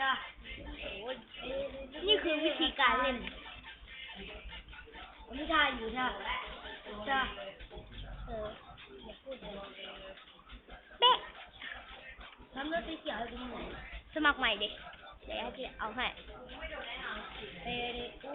จ้านี่คือวิธีการเล่นผมไม่ทายอยู่จ้าจ้าเอออย่าพูดเลยเป๊ะทำเรื่องสีเขียวให้ดูหน่อยสมัครใหม่ดิเดี๋ยวให้เอาให้เอ้ยกู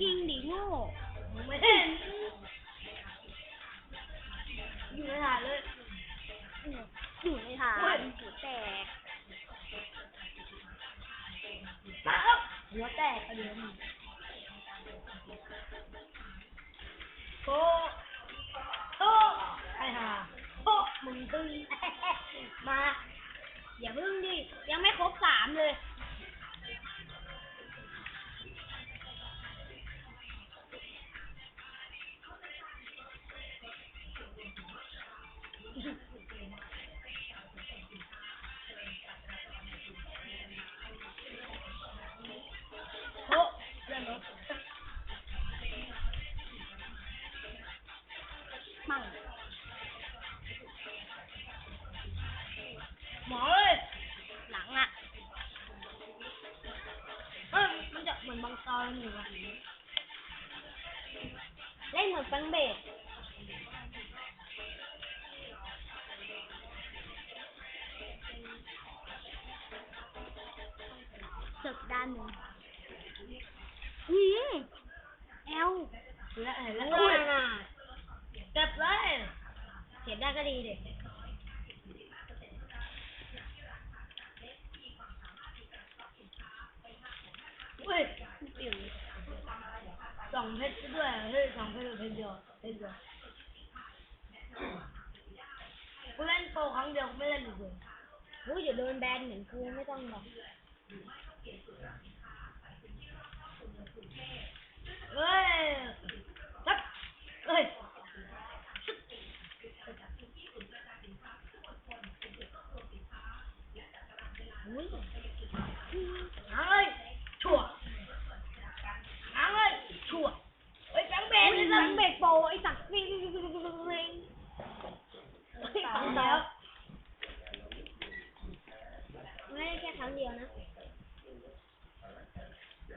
ยิงดิโง่ไม่เห็นอยู่ในฐานเลย อยู่ในฐานหัวแตกมาแล้วหัวแตกกระเด็นโคโคไอ้ห่าโคมึงตึงมา อย่าพึ่งดิ ยังไม่ครบสามเลยโจะเหมือนบางตอนอยู่อะเล่นเหมือนแปังเบสเสิร์ฟด้านหนึ่งอืมแอลและแล้วก็น่ะเก็บเลยเก็บได้ก็ดีเด็ เฮ้ยปิวสองเพชรด้วยเฮ้ยสองเพชรหรือเพชรเดียวเพชรเดียวกูเล่นโปรครั้งเดียวไม่เล่นอีกเลยรู้อย่าโดนแบนเหมือนกูไม่ต้องหรอกเฮ้ยจับเฮ้ยอุ้ยหางเลยชั่วหางเลยชั่วเฮ้ยแบงค์เบนแบงค์เบนโปรไอ้สัตว์วิ่งวิ่งวิ่งวิ่งวิ่งวิ่ง ตายแล้วไม่ได้แค่ครั้งเดียวนะ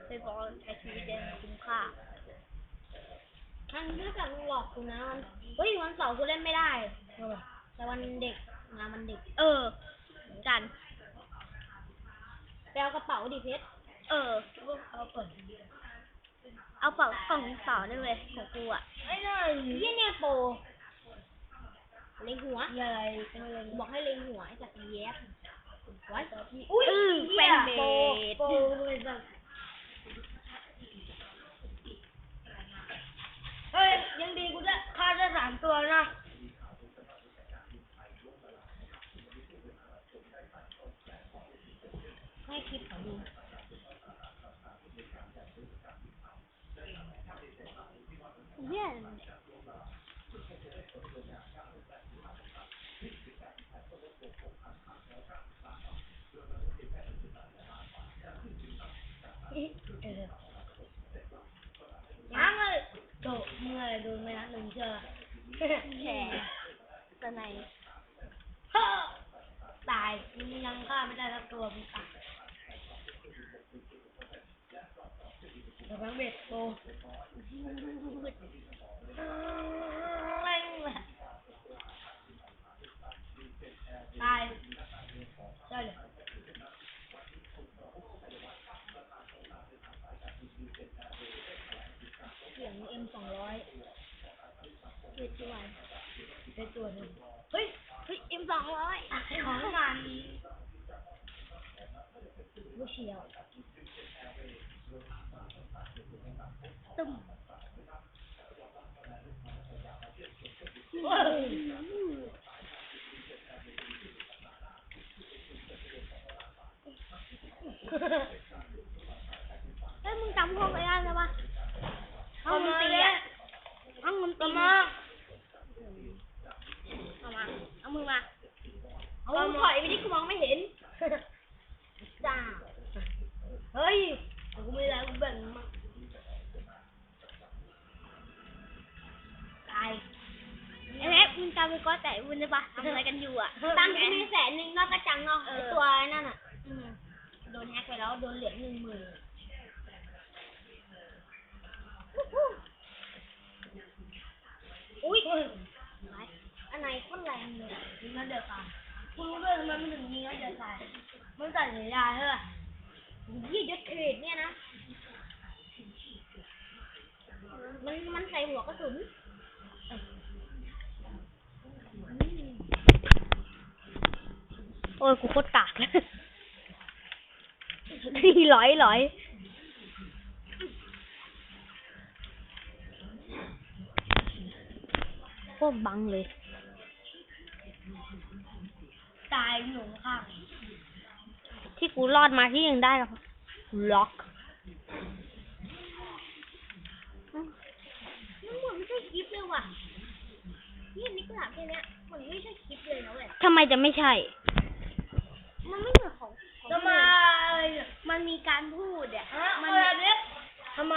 ไปบอกใช้ชีวิตได้คุ้มค่าครั้งที่จากหลอกกูนะวันเฮ้ยวันเสาร์กูเล่นไม่ได้แต่วันเด็กงานวันเด็ก เออเหมือนกันไปเอากระเป๋าดิเพชร เออ เอาเปิดเอาเป่ากล่องเป่าได้เลยของกูอะไอ้นั่นยี่เนี่ยโปร เล็งหัวอย่าอะไรเป็นเล็งบอกให้เล็งหัวไอ้สัตว์แยบไว้อุ้ยอืมเหี้ยเป็นเบโปรสโปรเลยสัตว์เฮ้ยยังดีกูจะฆ่าได้สามตัวนะ ให้คลิปเขาดู เยี่ยม เออยังเลยโตเมื่อยโดนไม่นัดหนึ่งเจอแฉสไนยฮ่าตายมึงยังฆ่าไม่ได้สักตัวมึงตายเดี๋ยวแบงค์เบ็ดโตแม่งแหละตายใช่เลย อ็มสองร้อย เจ็ดวัน ได้ตัวหนึงเฮ้ย เฮ้ยเอ็มสองร้อย ของมันลูกเชียว ตึ้ม เว้ยเฮ้ยมึงจำห้องไอ้นั่นใช่ปะห้เอาองดมานตรีเลยอะห้องดนตรีเอามาเอามา เอามือมาเอามือถอยไปที่กูมองไม่เห็นจ้าเฮ้ยกูไม่ได้กูแบ่งมา ม็กมึงจำไปก้อนแต่วุ้นได้ปะทำอะไรกันอยู่อะตังค์กูมีแสนหนึ่งนอกกระจังเนาะเออไอ้ตัวนั่นอะอืมโดนแฮกไปแล้วโดนเหรียญหนึ่งหมื่นอุ้ยอันไหนโคนแรงเลยยิงแล้วเดือดตายกูรู้ด้วยทำไมมันถึงยิงแล้วเดือดตายมันตัดเสียดายใช่ป่ะยี่ยศเทรดเนี่ยนะ มันมันใส่หัวกระสุน อ้ยกูโคตรกากเลยนี่หลอยหลอยโคตรบังเลย ตายหนูข้างที่กูรอดมาที่ยังได้หรอล็อกมันเหมือนไม่ใช่คลิปเลยว่ะนี่นี่กูถามแค่เนี้ยเหมือนไม่ใช่คลิปเลยนะเว้ยทำไมจะไม่ใช่ มันไม่เหมือนของทำไมมันมีการพูดอะฮะมัเอาแบบนี้ทำไม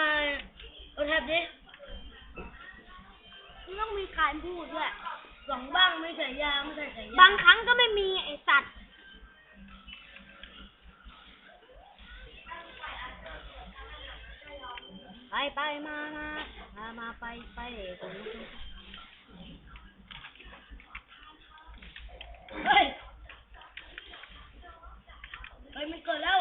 เอาแทบดิมันต้องมีการพูดด้วยสองบ้างไม่ใส่ยาไม่ใส่ใส่ยาบางครั้งก็ไม่มีไอสัตว์ไปไปมามามามาไปไปตรงนู้นเฮ้ย เฮ้ยมันเกิดแล้ว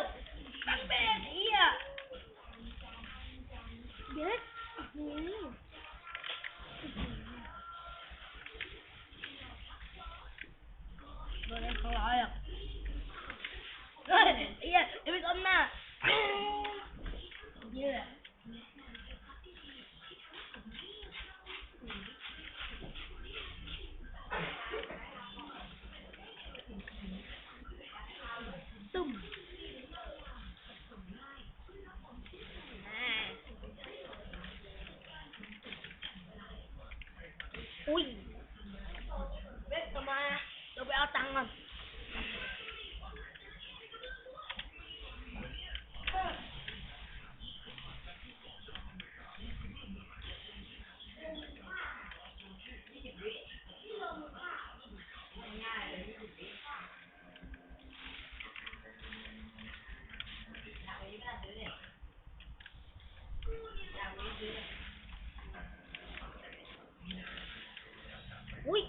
อุ้ย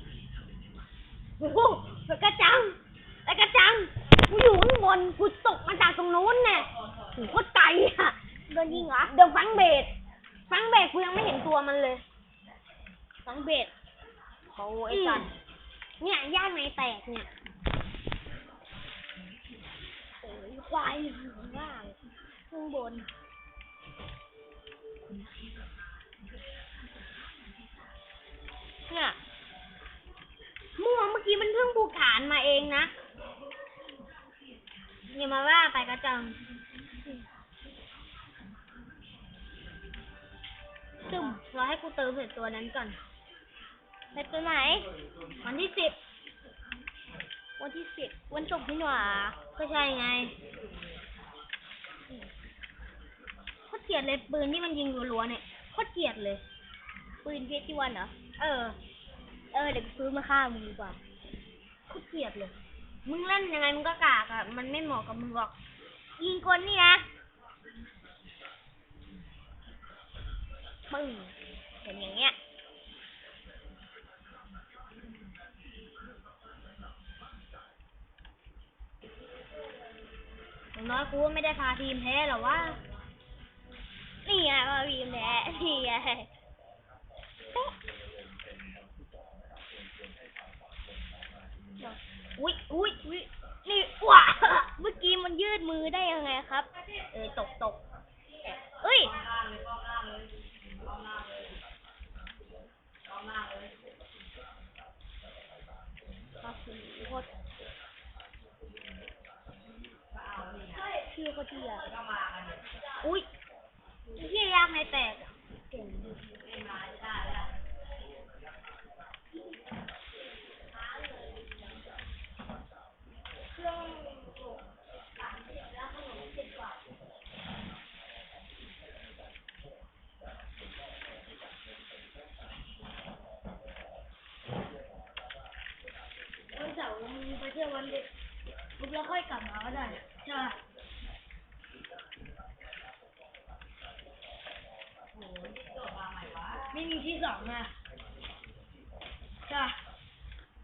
โอ้โหไอ้กระจังไอ้กระจัง กูอยู่ข้างบน กูตกมาจากตรงนู้นเนี่ยโหโคตรไกลอะโดนยิงเหรอ เดี๋ยวฟังเบสฟังเบสกูยังไม่เห็นตัวมันเลย ฟังเบสโอ้ไอ้สัตว์เนี่ยย่างในแตกเนี่ยโอ้ยควายอยู่ข้างล่างข้างบนเนี่ย มั่วเมื่อกี้มันเพิ่งผูกฐานมาเองนะอย่ามาว่าไปกระจังซึมรอให้กูเติมเสร็จตัวนั้นก่อนเสร็จตัวไหน วันที่สิบ วันที่สิบ วันศุกร์นี่หว่าก็ใช่ไงโคตรเกลียดเลยปืนที่มันยิงรัวๆเนี่ยโคตรเกลียดเลย ปืนเพชรที่วันเหรอ เออ เออเดี๋ยวกูซื้อมาฆ่ามึงดีกว่าโคตรเกลียดเลย มึงเล่นยังไงมึงก็กากอะมันไม่เหมาะกับมึงหรอก ยิงคนนี่นะปึ้งเห็นอย่างเงี้ย อย่างน้อยกูก็ไม่ได้พาทีมแพ้หรอว่านี่ไงพาทีมแพ้นี่ไง ยอุ้ยเฮียยากในแตกเก่งดิวันเสาร์มึงไปเที่ยววันเด็กมึงแล้วค่อยกลับมาก็ได้ใช่ปะไม่ มีที่สองอะใช่ปะ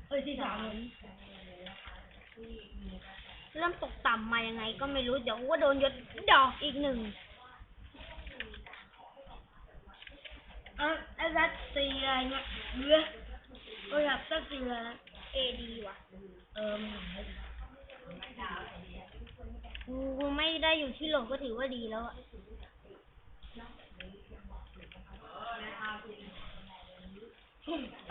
เอ้ยที่สามเริ่มตกต่ำมายังไงก็ไม่รู้เดี๋ยวกูก็โดนยศดอกอีกหนึ่งอะไอ้รัตตีอะไรเนี่ยเรือโอ้ยครับรัตตีอะไรเอดีว่ะ เออกูไม่ได้อยู่ที่โหลก็ถือว่าดีแล้วอะ Peace.